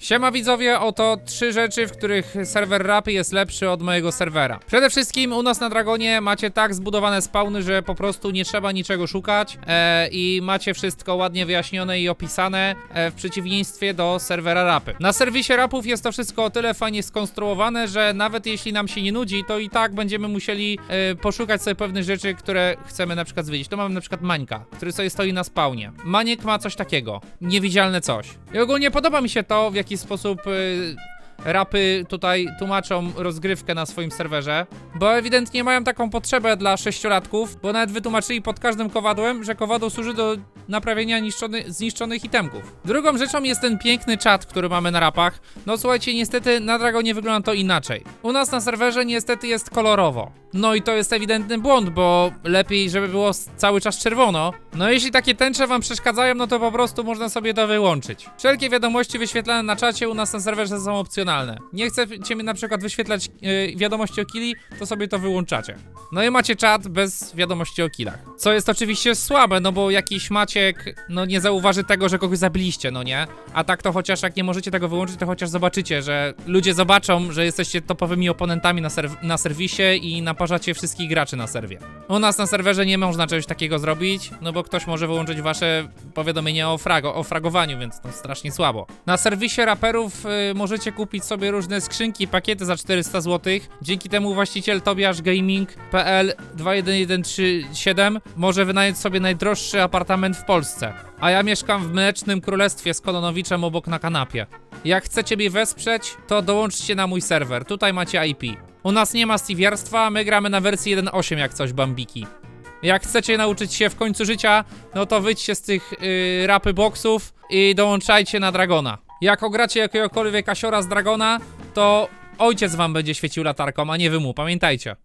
Siema widzowie, oto trzy rzeczy, w których serwer rapy jest lepszy od mojego serwera. Przede wszystkim u nas na Dragonie macie tak zbudowane spawny, że po prostu nie trzeba niczego szukać e, i macie wszystko ładnie wyjaśnione i opisane e, w przeciwieństwie do serwera rapy. Na serwisie rapów jest to wszystko o tyle fajnie skonstruowane, że nawet jeśli nam się nie nudzi, to i tak będziemy musieli e, poszukać sobie pewnych rzeczy, które chcemy na przykład zwiedzić. Tu mamy na przykład Mańka, który sobie stoi na spawnie. Maniek ma coś takiego, niewidzialne coś. I ogólnie podoba mi się to, w jaki sposób y, rapy tutaj tłumaczą rozgrywkę na swoim serwerze, bo ewidentnie mają taką potrzebę dla sześciolatków, bo nawet wytłumaczyli pod każdym kowadłem, że kowadło służy do naprawienia niszczony, zniszczonych itemków. Drugą rzeczą jest ten piękny czat, który mamy na rapach. No słuchajcie, niestety na Dragonie wygląda to inaczej. U nas na serwerze niestety jest kolorowo. No i to jest ewidentny błąd, bo lepiej, żeby było cały czas czerwono. No jeśli takie tęcze wam przeszkadzają, no to po prostu można sobie to wyłączyć. Wszelkie wiadomości wyświetlane na czacie u nas na serwerze są opcjonalne. Nie chcecie mi na przykład wyświetlać yy, wiadomości o killi, to sobie to wyłączacie. No i macie czat bez wiadomości o killach. Co jest oczywiście słabe, no bo jakiś Maciek, no nie zauważy tego, że kogoś zabiliście, no nie? A tak to chociaż jak nie możecie tego wyłączyć, to chociaż zobaczycie, że ludzie zobaczą, że jesteście topowymi oponentami na, serw- na serwisie i naparzacie wszystkich graczy na serwie. U nas na serwerze nie można czegoś takiego zrobić, no bo ktoś może wyłączyć wasze powiadomienie o, frago, o fragowaniu, więc to strasznie słabo. Na serwisie raperów y, możecie kupić sobie różne skrzynki, pakiety za 400 zł. Dzięki temu właściciel Tobiasz Gaming.pl 21137 może wynająć sobie najdroższy apartament w Polsce. A ja mieszkam w Mlecznym Królestwie z Kononowiczem obok na kanapie. Jak chcecie mnie wesprzeć, to dołączcie na mój serwer. Tutaj macie IP. U nas nie ma steviarstwa, my gramy na wersji 1.8 jak coś bambiki. Jak chcecie nauczyć się w końcu życia, no to wyjdźcie z tych yy, rapy boxów i dołączajcie na Dragona. Jak ogracie jakiegokolwiek asiora z Dragona, to ojciec wam będzie świecił latarką, a nie wy mu, pamiętajcie.